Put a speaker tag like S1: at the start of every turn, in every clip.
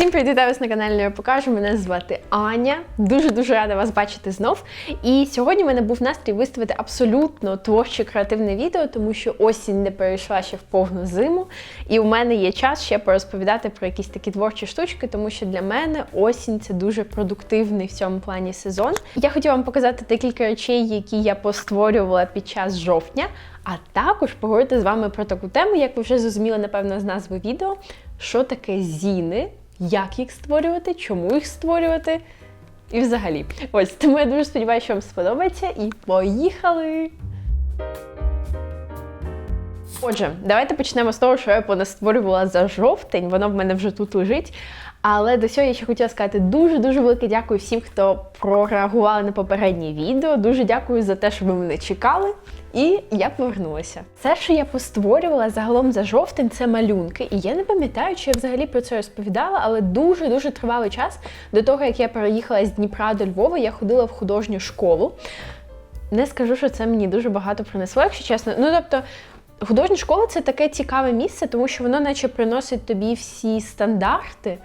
S1: Всім привіт, вітаю вас на каналі Я покажу. Мене звати Аня. Дуже дуже рада вас бачити знов. І сьогодні в мене був настрій виставити абсолютно творче креативне відео, тому що осінь не перейшла ще в повну зиму. І у мене є час ще порозповідати про якісь такі творчі штучки, тому що для мене осінь це дуже продуктивний в цьому плані сезон. Я хотіла вам показати декілька речей, які я постворювала під час жовтня. А також поговорити з вами про таку тему, як ви вже зрозуміли, напевно, з назви відео, що таке зіни, як їх створювати, чому їх створювати. І взагалі. Ось, тому я дуже сподіваюся, що вам сподобається. І поїхали! Отже, давайте почнемо з того, що я понастворювала за жовтень, воно в мене вже тут лежить. Але до цього я ще хотіла сказати дуже-дуже велике дякую всім, хто прореагували на попереднє відео. Дуже дякую за те, що ви мене чекали. І я повернулася. Все, що я постворювала загалом за жовтень, це малюнки. І я не пам'ятаю, чи я взагалі про це розповідала, але дуже-дуже тривалий час до того, як я переїхала з Дніпра до Львова, я ходила в художню школу. Не скажу, що це мені дуже багато принесло, якщо чесно. Ну тобто. Художня школа це таке цікаве місце, тому що воно наче приносить тобі всі стандарти,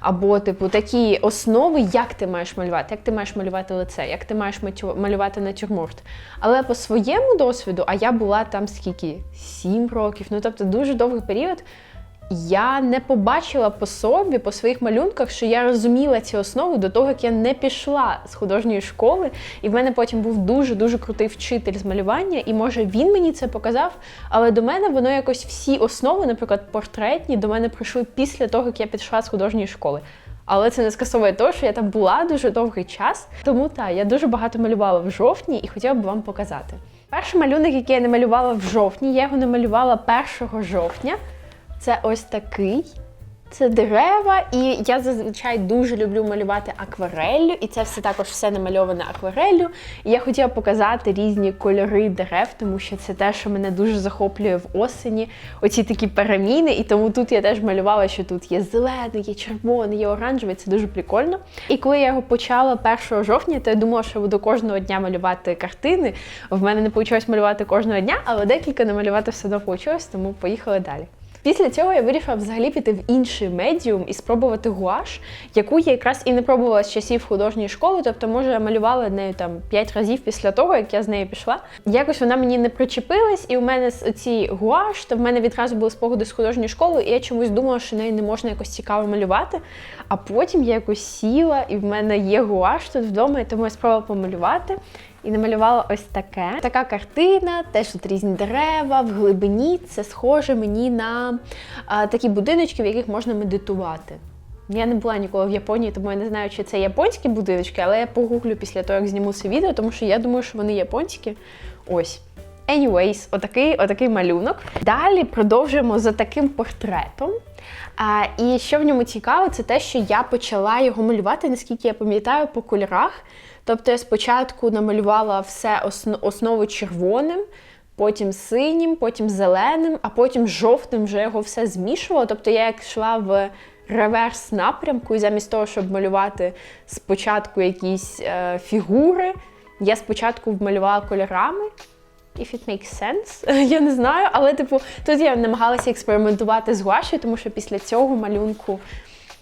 S1: або, типу, такі основи, як ти маєш малювати, як ти маєш малювати лице, як ти маєш малювати натюрморт. Але по своєму досвіду, а я була там скільки? Сім років, ну тобто дуже довгий період я не побачила по собі, по своїх малюнках, що я розуміла ці основи до того, як я не пішла з художньої школи. І в мене потім був дуже-дуже крутий вчитель з малювання, і може він мені це показав. Але до мене воно якось всі основи, наприклад, портретні, до мене прийшли після того, як я пішла з художньої школи. Але це не скасовує того, що я там була дуже довгий час. Тому так, я дуже багато малювала в жовтні і хотіла б вам показати. Перший малюнок, який я не малювала в жовтні, я його не малювала 1 жовтня. Це ось такий. Це дерева, і я зазвичай дуже люблю малювати аквареллю, і це все також все намальоване аквареллю. І я хотіла показати різні кольори дерев, тому що це те, що мене дуже захоплює в осені. Оці такі переміни. І тому тут я теж малювала, що тут є зелений, є червоний, є оранжевий. Це дуже прикольно. І коли я його почала 1 жовтня, то я думала, що буду кожного дня малювати картини. В мене не вийшло малювати кожного дня, але декілька намалювати все одно вийшло, тому поїхали далі. Після цього я вирішила взагалі піти в інший медіум і спробувати гуаш, яку я якраз і не пробувала з часів художньої школи, тобто, може, я малювала нею там 5 разів після того, як я з нею пішла. Якось вона мені не причепилась, і у мене ці гуаш, то в мене відразу були спогади з художньої школи, і я чомусь думала, що нею не можна якось цікаво малювати. А потім я якось сіла, і в мене є гуаш тут вдома, і тому я спробувала помалювати. І намалювала ось таке. Така картина, теж тут різні дерева, в глибині це схоже мені на а, такі будиночки, в яких можна медитувати. Я не була ніколи в Японії, тому я не знаю, чи це японські будиночки, але я погуглю після того, як зніму це відео, тому що я думаю, що вони японські. Ось. Anyways, отакий отакий малюнок. Далі продовжуємо за таким портретом. А, І що в ньому цікаво, це те, що я почала його малювати, наскільки я пам'ятаю, по кольорах. Тобто я спочатку намалювала все основу червоним, потім синім, потім зеленим, а потім жовтим вже його все змішувала. Тобто я як йшла в реверс напрямку, і замість того, щоб малювати спочатку якісь е, фігури, я спочатку вмалювала кольорами. If it makes sense, я не знаю, але типу тут я намагалася експериментувати з гуашю, тому що після цього малюнку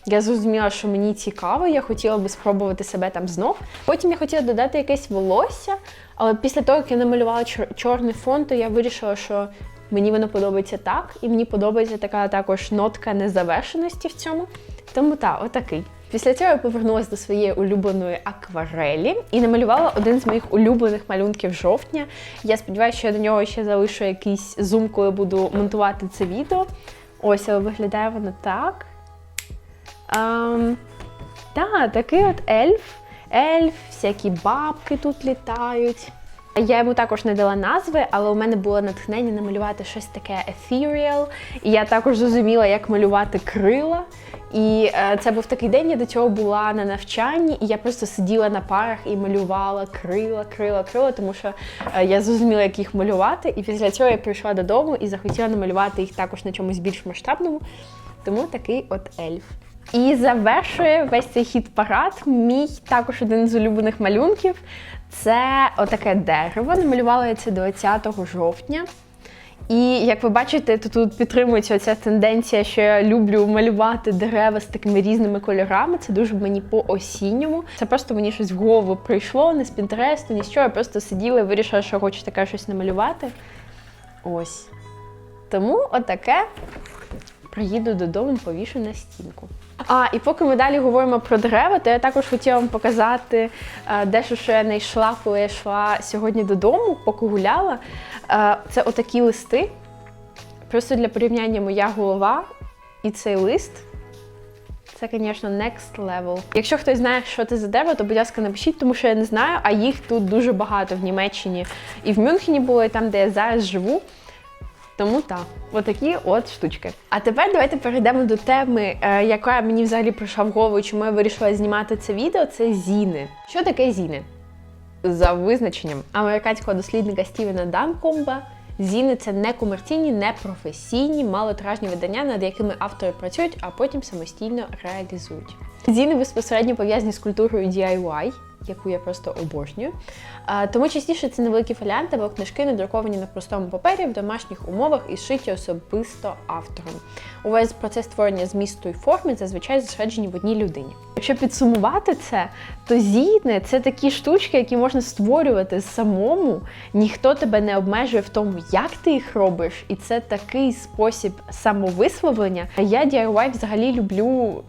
S1: я зрозуміла, що мені цікаво, я хотіла би спробувати себе там знов. Потім я хотіла додати якесь волосся, але після того, як я намалювала чорний фон, то я вирішила, що мені воно подобається так, і мені подобається така також нотка незавершеності в цьому. Тому так, отакий. Після цього я повернулася до своєї улюбленої акварелі і намалювала один з моїх улюблених малюнків жовтня. Я сподіваюся, що я до нього ще залишу якийсь зум, коли буду монтувати це відео. Ось, але виглядає воно так. Ем, Так, такий от ельф. Ельф, всякі бабки тут літають. Я йому також не дала назви, але у мене було натхнення намалювати щось таке ethereal. І я також зрозуміла, як малювати крила. І е, це був такий день, я до цього була на навчанні, і я просто сиділа на парах і малювала крила, крила, крила, тому що е, я зрозуміла, як їх малювати. І після цього я прийшла додому і захотіла намалювати їх також на чомусь більш масштабному. Тому такий от ельф. І завершує весь цей хіт парад. Мій також один з улюблених малюнків. Це отаке дерево. Намалювала я це 20 жовтня. І як ви бачите, то тут підтримується ця тенденція, що я люблю малювати дерева з такими різними кольорами. Це дуже мені по осінньому. Це просто мені щось в голову прийшло, не з пінтересту, ні з чого. Я просто сиділа і вирішила, що хочу таке щось намалювати. Ось. Тому отаке приїду додому, повішу на стінку. А, і поки ми далі говоримо про дерева, то я також хотіла вам показати е, дещо, що я знайшла, коли я йшла сьогодні додому, поки гуляла. Е, Це отакі листи. Просто для порівняння моя голова і цей лист. Це, звісно, next level. Якщо хтось знає, що це за дерево, то будь ласка, напишіть, тому що я не знаю, а їх тут дуже багато в Німеччині. І в Мюнхені було, і там, де я зараз живу. Тому так, отакі от штучки. А тепер давайте перейдемо до теми, е, яка мені взагалі прийшла в голову, чому я вирішила знімати це відео. Це зіни. Що таке зіни? За визначенням американського дослідника Стівена Данкомба, зіни це некомерційні, непрофесійні, малотиражні видання, над якими автори працюють, а потім самостійно реалізують. Зіни безпосередньо пов'язані з культурою DIY, яку я просто обожнюю. Тому частіше це невеликі фоліанти або книжки, надруковані на простому папері в домашніх умовах і шиті особисто автором. Увесь процес створення змісту і форми зазвичай зосереджені в одній людині. Якщо підсумувати це, то зіни це такі штучки, які можна створювати самому. Ніхто тебе не обмежує в тому, як ти їх робиш, і це такий спосіб самовисловлення. Я DIY взагалі люблю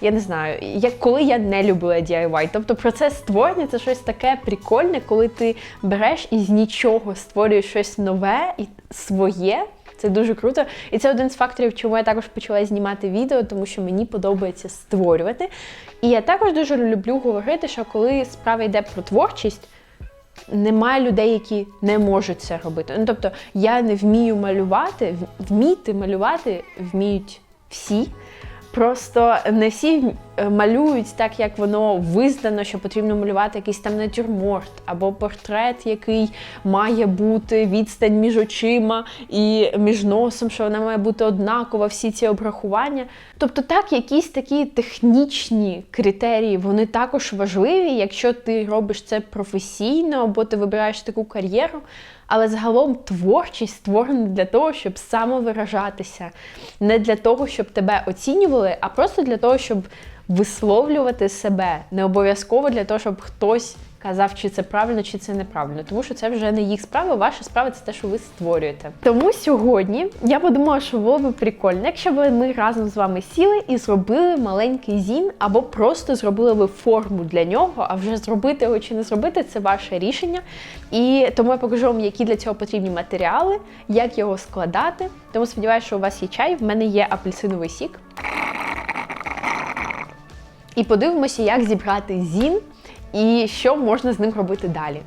S1: я не знаю, як коли я не любила DIY. Тобто процес створення це щось таке прикольне, коли ти береш і з нічого створюєш щось нове і своє. Це дуже круто. І це один з факторів, чому я також почала знімати відео, тому що мені подобається створювати. І я також дуже люблю говорити, що коли справа йде про творчість. Немає людей, які не можуть це робити. Ну, тобто, я не вмію малювати, вміти малювати вміють всі. Просто не всі малюють так, як воно визнано, що потрібно малювати якийсь там натюрморт або портрет, який має бути відстань між очима і між носом, що вона має бути однакова, всі ці обрахування. Тобто, так, якісь такі технічні критерії, вони також важливі, якщо ти робиш це професійно, або ти вибираєш таку кар'єру. Але загалом творчість створена для того, щоб самовиражатися, не для того, щоб тебе оцінювали, а просто для того, щоб висловлювати себе. Не обов'язково для того, щоб хтось казав, чи це правильно, чи це неправильно. Тому що це вже не їх справа, ваша справа це те, що ви створюєте. Тому сьогодні я подумала, що було б прикольно, якщо б ми разом з вами сіли і зробили маленький зін, або просто зробили би форму для нього, а вже зробити його чи не зробити це ваше рішення. І тому я покажу вам, які для цього потрібні матеріали, як його складати. Тому сподіваюся, що у вас є чай. В мене є апельсиновий сік. І подивимося, як зібрати зін і що можна з ним робити далі.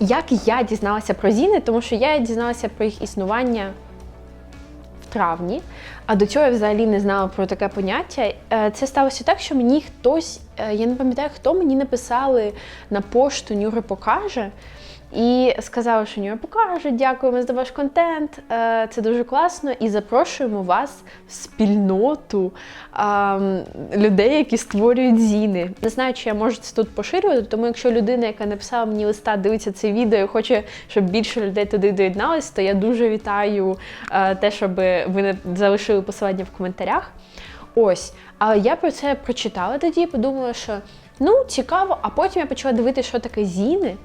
S1: Як я дізналася про зіни, тому що я дізналася про їх існування в травні, а до цього я взагалі не знала про таке поняття. Е, це сталося так, що мені хтось, е, я не пам'ятаю, хто мені написали на пошту Нюри покаже. І сказали, що Нюра покаже, дякуємо за ваш контент. Е, це дуже класно. І запрошуємо вас в спільноту людей, які створюють зіни. Не знаю, чи я можу це тут поширювати, тому якщо людина, яка написала мені листа, дивиться це відео і хоче, щоб більше людей туди доєдналось, то я дуже вітаю е, те, щоб ви залишили посилання в коментарях. Ось, але я про це прочитала тоді подумала, що ну цікаво, а потім я почала дивитися, що таке зіни.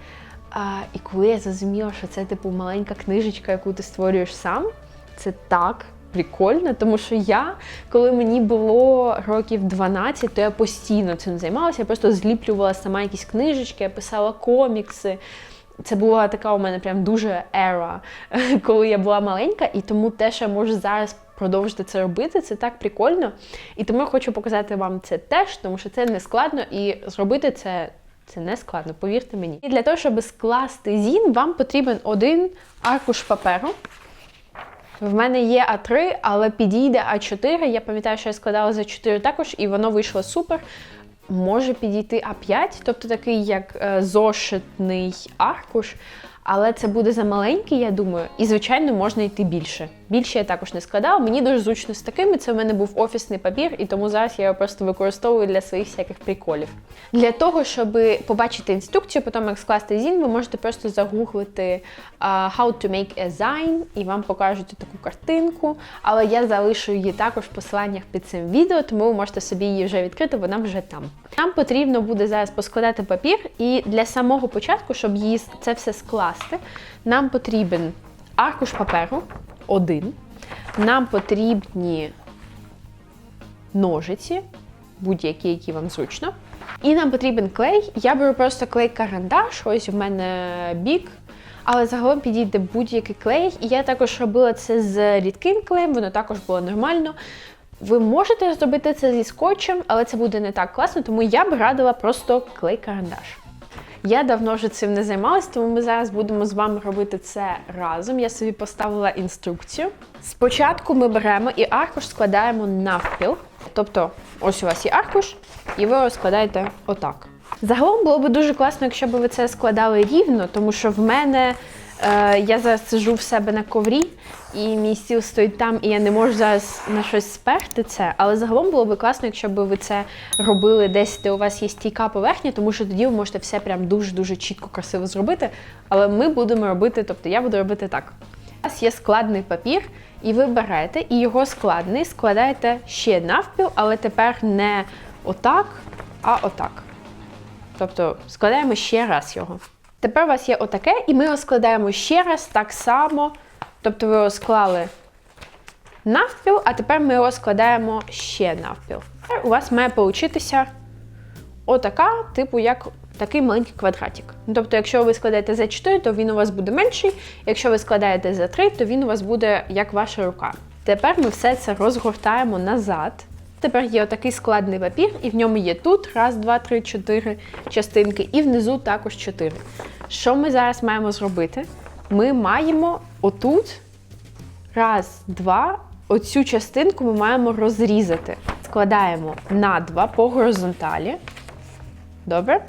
S1: А, І коли я зрозуміла, що це типу маленька книжечка, яку ти створюєш сам, це так прикольно, тому що я, коли мені було років 12, то я постійно цим займалася. Я просто зліплювала сама якісь книжечки, я писала комікси. Це була така у мене прям дуже ера, коли я була маленька, і тому те, що я можу зараз продовжити це робити, це так прикольно. І тому я хочу показати вам це теж, тому що це не складно, і зробити це це не складно, повірте мені. І для того, щоб скласти зін, вам потрібен один аркуш паперу. В мене є А3, але підійде А4. Я пам'ятаю, що я складала за 4 також, і воно вийшло супер. Може підійти А5, тобто такий як е, зошитний аркуш, але це буде замаленький, я думаю, і, звичайно, можна йти більше. Більше я також не складала. Мені дуже зручно з такими. Це в мене був офісний папір, і тому зараз я його просто використовую для своїх всяких приколів. Для того, щоб побачити інструкцію, потім як скласти зін, ви можете просто загуглити uh, how to make a zine, і вам покажуть таку картинку. Але я залишу її також в посиланнях під цим відео, тому ви можете собі її вже відкрити, вона вже там. Нам потрібно буде зараз поскладати папір, і для самого початку, щоб її це все скласти, нам потрібен аркуш паперу один. Нам потрібні ножиці, будь-які, які вам зручно. І нам потрібен клей. Я беру просто клей-карандаш, ось в мене бік. Але загалом підійде будь-який клей. І я також робила це з рідким клеєм, воно також було нормально. Ви можете зробити це зі скотчем, але це буде не так класно, тому я б радила просто клей-карандаш. Я давно вже цим не займалась, тому ми зараз будемо з вами робити це разом. Я собі поставила інструкцію. Спочатку ми беремо і аркуш складаємо навпіл. Тобто, ось у вас є аркуш, і ви його складаєте отак. Загалом було б дуже класно, якщо б ви це складали рівно, тому що в мене е, я зараз сижу в себе на коврі, і мій стіл стоїть там, і я не можу зараз на щось сперти це. Але загалом було б класно, якщо б ви це робили десь, де у вас є стійка поверхня, тому що тоді ви можете все прям дуже-дуже чітко, красиво зробити. Але ми будемо робити, тобто я буду робити так. У вас є складний папір, і ви берете, і його складний складаєте ще навпіл, але тепер не отак, а отак. Тобто складаємо ще раз його. Тепер у вас є отаке, і ми його складаємо ще раз так само. Тобто ви його склали навпіл, а тепер ми його складаємо ще навпіл. Тепер у вас має получитися отака, типу, як такий маленький квадратик. Ну, Тобто, якщо ви складаєте за 4, то він у вас буде менший. Якщо ви складаєте за 3, то він у вас буде як ваша рука. Тепер ми все це розгортаємо назад. Тепер є отакий складний папір, і в ньому є тут раз, два, три, чотири частинки, і внизу також чотири. Що ми зараз маємо зробити? Ми маємо отут раз, два, оцю частинку ми маємо розрізати. Складаємо на два по горизонталі. Добре?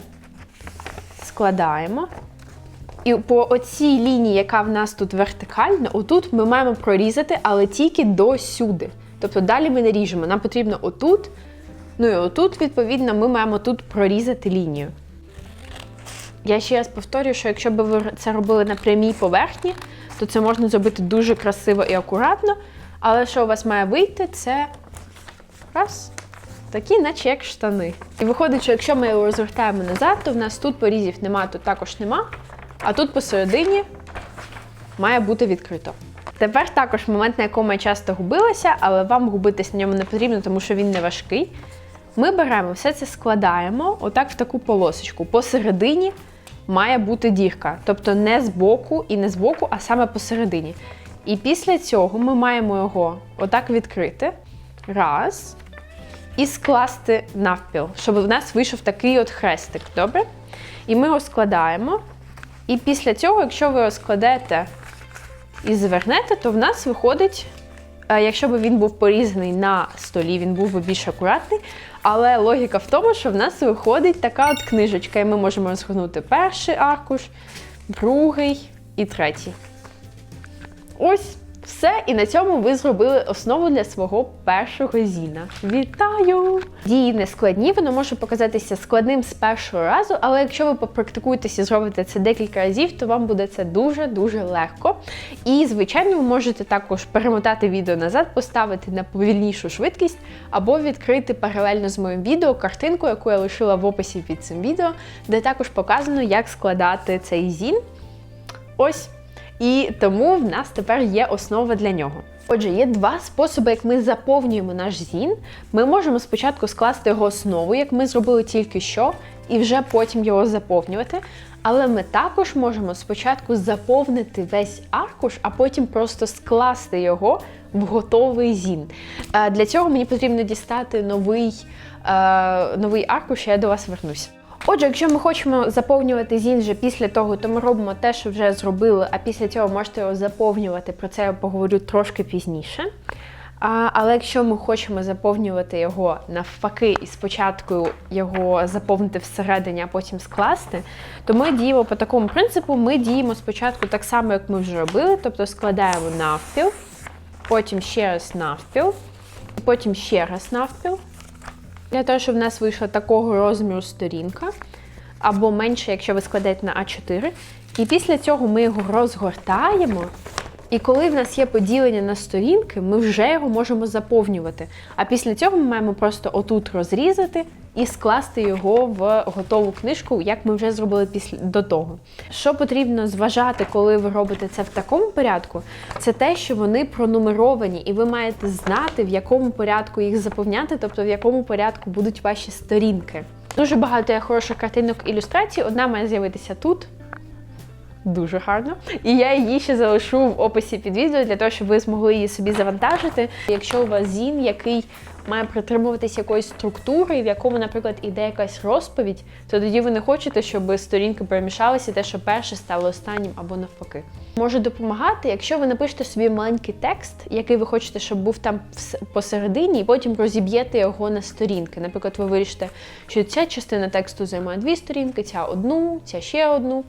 S1: Складаємо. І по оцій лінії, яка в нас тут вертикальна, отут ми маємо прорізати, але тільки до сюди. Тобто далі ми не ріжемо. Нам потрібно отут. Ну і отут, відповідно, ми маємо тут прорізати лінію. Я ще раз повторюю, що якщо б ви це робили на прямій поверхні, то це можна зробити дуже красиво і акуратно. Але що у вас має вийти, це раз. Такі, наче як штани. І виходить, що якщо ми його розгортаємо назад, то в нас тут порізів нема, тут також нема. А тут посередині має бути відкрито. Тепер також момент, на якому я часто губилася, але вам губитись на ньому не потрібно, тому що він не важкий. Ми беремо все це складаємо отак в таку полосочку. Посередині має бути дірка. Тобто не з боку і не з боку, а саме посередині. І після цього ми маємо його отак відкрити. Раз. І скласти навпіл, щоб в нас вийшов такий от хрестик. Добре? І ми його складаємо. І після цього, якщо ви його складете і звернете, то в нас виходить, якщо б він був порізаний на столі, він був би більш акуратний. Але логіка в тому, що в нас виходить така от книжечка, і ми можемо розгорнути перший аркуш, другий і третій. Ось. Все, і на цьому ви зробили основу для свого першого зіна. Вітаю! Дії не складні, воно може показатися складним з першого разу, але якщо ви попрактикуєтеся і зробите це декілька разів, то вам буде це дуже-дуже легко. І, звичайно, ви можете також перемотати відео назад, поставити на повільнішу швидкість, або відкрити паралельно з моїм відео картинку, яку я лишила в описі під цим відео, де також показано, як складати цей зін. Ось. І тому в нас тепер є основа для нього. Отже, є два способи, як ми заповнюємо наш зін. Ми можемо спочатку скласти його основу, як ми зробили тільки що, і вже потім його заповнювати. Але ми також можемо спочатку заповнити весь аркуш, а потім просто скласти його в готовий зін. Е, Для цього мені потрібно дістати новий, е, новий аркуш, я до вас вернусь. Отже, якщо ми хочемо заповнювати зін вже після того, то ми робимо те, що вже зробили, а після цього можете його заповнювати. Про це я поговорю трошки пізніше. А, але якщо ми хочемо заповнювати його навпаки, і спочатку його заповнити всередині, а потім скласти, то ми діємо по такому принципу: ми діємо спочатку так само, як ми вже робили, тобто складаємо навпіл, потім ще раз навпіл, потім ще раз навпіл. Для того, щоб в нас вийшла такого розміру сторінка, або менше, якщо ви складаєте на А4. І після цього ми його розгортаємо. І коли в нас є поділення на сторінки, ми вже його можемо заповнювати. А після цього ми маємо просто отут розрізати і скласти його в готову книжку, як ми вже зробили після до того. Що потрібно зважати, коли ви робите це в такому порядку, це те, що вони пронумеровані, і ви маєте знати, в якому порядку їх заповняти, тобто в якому порядку будуть ваші сторінки. Дуже багато є хороших картинок ілюстрацій. Одна має з'явитися тут. Дуже гарно. І я її ще залишу в описі під відео для того, щоб ви змогли її собі завантажити. Якщо у вас зін, який має притримуватись якоїсь структури, в якому, наприклад, іде якась розповідь, то тоді ви не хочете, щоб сторінки перемішалися, те, що перше стало останнім або навпаки. Може допомагати, якщо ви напишете собі маленький текст, який ви хочете, щоб був там посередині, і потім розіб'єте його на сторінки. Наприклад, ви вирішите, що ця частина тексту займає дві сторінки, ця одну, ця ще одну.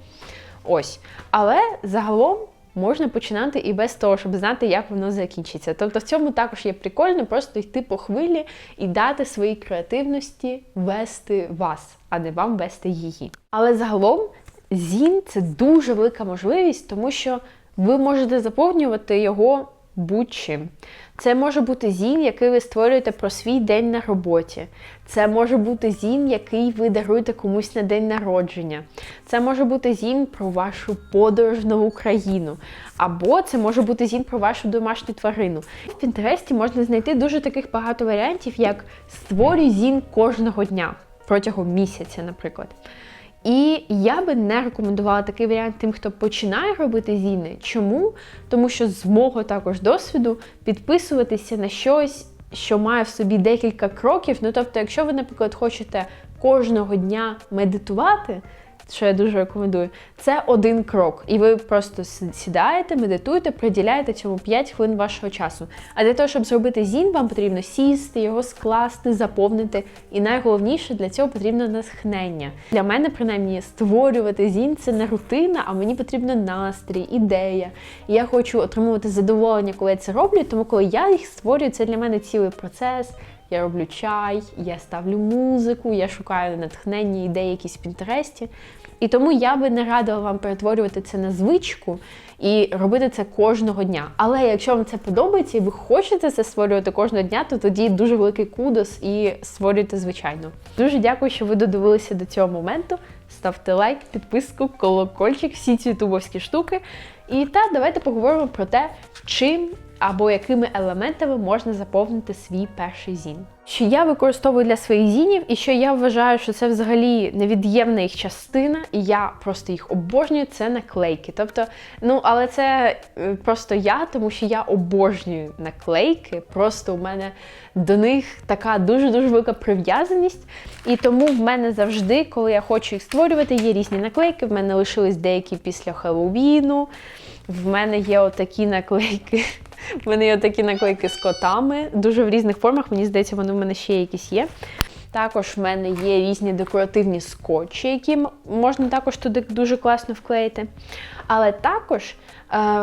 S1: Ось. Але загалом можна починати і без того, щоб знати, як воно закінчиться. Тобто в цьому також є прикольно просто йти по хвилі і дати своїй креативності вести вас, а не вам вести її. Але загалом зін це дуже велика можливість, тому що ви можете заповнювати його будь-чим. Це може бути зін, який ви створюєте про свій день на роботі. Це може бути зін, який ви даруєте комусь на день народження. Це може бути зін про вашу подорож в нову країну. Або це може бути зін про вашу домашню тварину. В Пінтересті можна знайти дуже таких багато варіантів, як створюй зін кожного дня протягом місяця, наприклад. І я би не рекомендувала такий варіант тим, хто починає робити зіни. Чому? Тому що з мого також досвіду підписуватися на щось, що має в собі декілька кроків. Ну тобто, якщо ви, наприклад, хочете кожного дня медитувати що я дуже рекомендую, це один крок. І ви просто сідаєте, медитуєте, приділяєте цьому 5 хвилин вашого часу. А для того, щоб зробити зін, вам потрібно сісти, його скласти, заповнити. І найголовніше для цього потрібно натхнення. Для мене, принаймні, створювати зін це не рутина, а мені потрібно настрій, ідея. І я хочу отримувати задоволення, коли я це роблю, тому коли я їх створюю, це для мене цілий процес. Я роблю чай, я ставлю музику, я шукаю натхнення ідеї якісь в Пінтересті. І тому я би не радила вам перетворювати це на звичку і робити це кожного дня. Але якщо вам це подобається і ви хочете це створювати кожного дня, то тоді дуже великий кудос і створюйте звичайно. Дуже дякую, що ви додивилися до цього моменту. Ставте лайк, підписку, колокольчик, всі ці ютубовські штуки. І так, давайте поговоримо про те, чим або якими елементами можна заповнити свій перший зін. Що я використовую для своїх зінів, і що я вважаю, що це взагалі невід'ємна їх частина, і я просто їх обожнюю, це наклейки. Тобто, ну, але це е, просто я, тому що я обожнюю наклейки. Просто у мене до них така дуже-дуже велика прив'язаність. І тому в мене завжди, коли я хочу їх створювати, є різні наклейки. В мене лишились деякі після Хеллоуіну. В мене є отакі наклейки. В мене є отакі наклейки з котами, дуже в різних формах, мені здається, вони в мене ще якісь є. Також в мене є різні декоративні скотчі, які можна також туди дуже класно вклеїти. Але також е,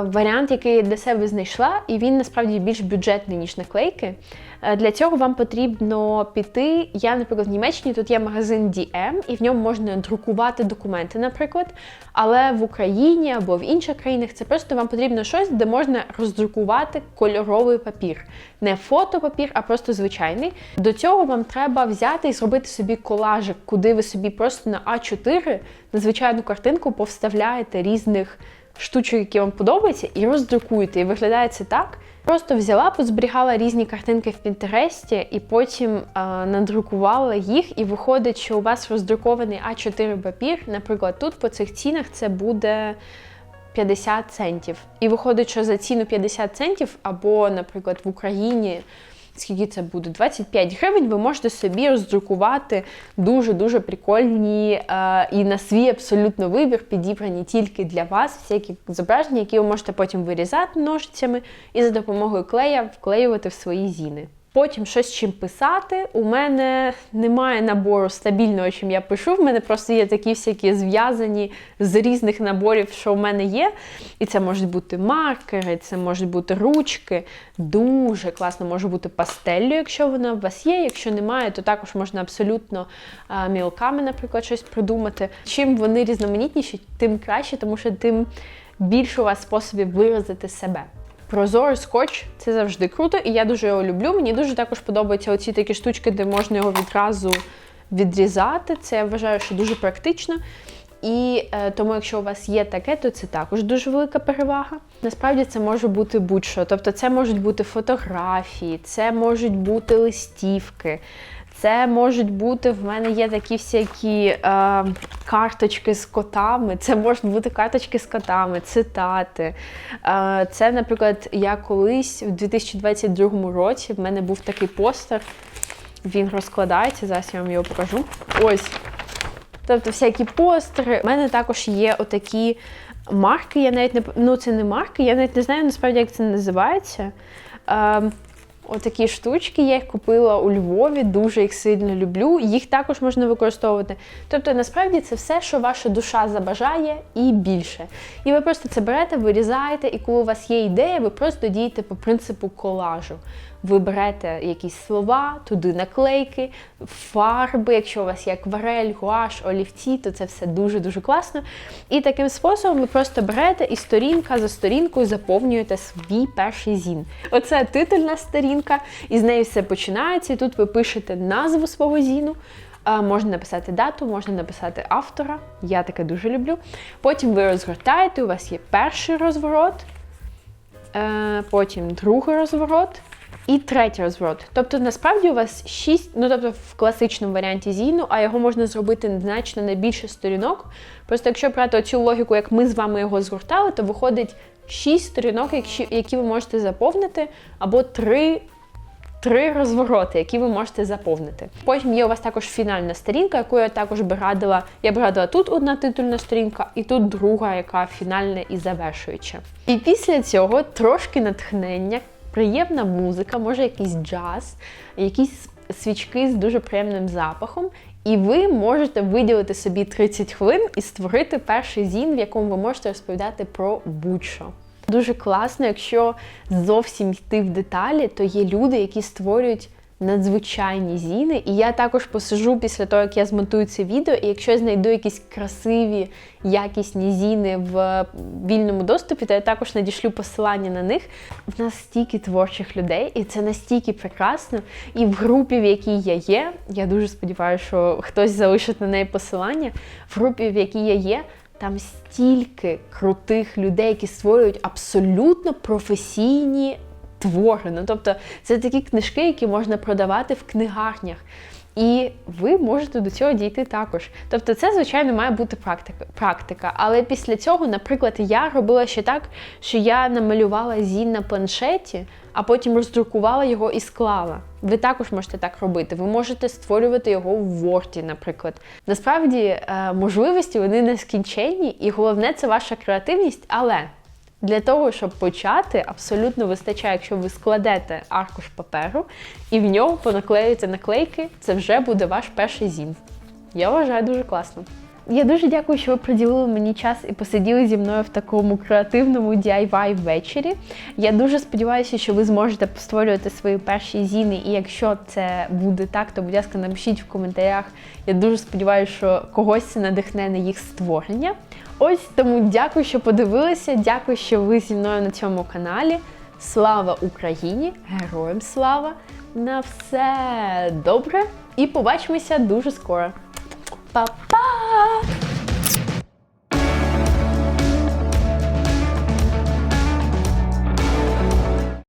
S1: варіант, який я для себе знайшла, і він насправді більш бюджетний, ніж наклейки. Е, для цього вам потрібно піти. Я, наприклад, в Німеччині тут є магазин DM, і в ньому можна друкувати документи, наприклад. Але в Україні або в інших країнах це просто вам потрібно щось, де можна роздрукувати кольоровий папір. Не фотопапір, а просто звичайний. До цього вам треба взяти і зробити собі колажик, куди ви собі просто на А4 на звичайну картинку повставляєте різних штучок, які вам подобаються, і роздрукуєте. І виглядає це так. Просто взяла, позберігала різні картинки в Пінтересті і потім а, надрукувала їх, і виходить, що у вас роздрукований А4 папір. Наприклад, тут по цих цінах це буде 50 центів. І виходить, що за ціну 50 центів, або, наприклад, в Україні скільки це буде? 25 гривень, ви можете собі роздрукувати дуже-дуже прикольні е, і на свій абсолютно вибір, підібрані тільки для вас, всякі зображення, які ви можете потім вирізати ножицями і за допомогою клея вклеювати в свої зіни. Потім щось чим писати. У мене немає набору стабільного, чим я пишу. В мене просто є такі всякі зв'язані з різних наборів, що в мене є. І це можуть бути маркери, це можуть бути ручки. Дуже класно може бути пастеллю, якщо вона у вас є. Якщо немає, то також можна абсолютно мілками, наприклад, щось придумати. Чим вони різноманітніші, тим краще, тому що тим більше у вас способів виразити себе. Прозорий скотч це завжди круто, і я дуже його люблю. Мені дуже також подобаються оці такі штучки, де можна його відразу відрізати. Це я вважаю, що дуже практично. І е, тому, якщо у вас є таке, то це також дуже велика перевага. Насправді це може бути будь-що. Тобто, це можуть бути фотографії, це можуть бути листівки. Це можуть бути, в мене є такі всякі е, карточки з котами, це можуть бути карточки з котами, цитати. Е, це, наприклад, я колись у 2022 році в мене був такий постер, він розкладається, зараз я вам його покажу. Ось. Тобто всякі постери. У мене також є отакі марки, я навіть не ну це не марки, я навіть не знаю насправді, як це називається. Е, Отакі штучки я їх купила у Львові, дуже їх сильно люблю. Їх також можна використовувати. Тобто, насправді це все, що ваша душа забажає, і більше. І ви просто це берете, вирізаєте, і коли у вас є ідея, ви просто дієте по принципу колажу. Ви берете якісь слова, туди наклейки, фарби, якщо у вас є акварель, гуаш, олівці, то це все дуже-дуже класно. І таким способом ви просто берете і сторінка за сторінкою заповнюєте свій перший зін. Оце титульна сторінка, і з неї все починається. І тут ви пишете назву свого зіну. Можна написати дату, можна написати автора. Я таке дуже люблю. Потім ви розгортаєте, у вас є перший розворот, е, потім другий розворот і третій розворот. Тобто, насправді у вас шість, ну тобто в класичному варіанті зіну, а його можна зробити значно на більше сторінок. Просто якщо брати цю логіку, як ми з вами його згортали, то виходить шість сторінок, які ви можете заповнити, або три. Три розвороти, які ви можете заповнити. Потім є у вас також фінальна сторінка, яку я також би радила. Я б радила тут одна титульна сторінка, і тут друга, яка фінальна і завершуюча. І після цього трошки натхнення, приємна музика, може якийсь джаз, якісь свічки з дуже приємним запахом. І ви можете виділити собі 30 хвилин і створити перший зін, в якому ви можете розповідати про будь-що. Дуже класно, якщо зовсім йти в деталі, то є люди, які створюють надзвичайні зіни. І я також посижу після того, як я змонтую це відео, і якщо я знайду якісь красиві, якісні зіни в вільному доступі, то я також надішлю посилання на них. В нас стільки творчих людей, і це настільки прекрасно. І в групі, в якій я є, я дуже сподіваюся, що хтось залишить на неї посилання. В групі, в якій я є, там стільки крутих людей, які створюють абсолютно професійні твори. Ну, тобто, це такі книжки, які можна продавати в книгарнях. І ви можете до цього дійти також. Тобто, це, звичайно, має бути практика. практика. Але після цього, наприклад, я робила ще так, що я намалювала зін на планшеті, а потім роздрукувала його і склала. Ви також можете так робити. Ви можете створювати його в Word, наприклад. Насправді, е, можливості вони нескінченні, і головне це ваша креативність, але. Для того, щоб почати, абсолютно вистачає, якщо ви складете аркуш паперу і в нього понаклеюєте наклейки, це вже буде ваш перший зін. Я вважаю дуже класно. Я дуже дякую, що ви приділили мені час і посиділи зі мною в такому креативному DIY ввечері. Я дуже сподіваюся, що ви зможете створювати свої перші зіни, і якщо це буде так, то будь ласка, напишіть в коментарях. Я дуже сподіваюся, що когось це надихне на їх створення. Ось тому дякую, що подивилися. Дякую, що ви зі мною на цьому каналі. Слава Україні! Героям слава! На все добре! І побачимося дуже скоро. Bye bye.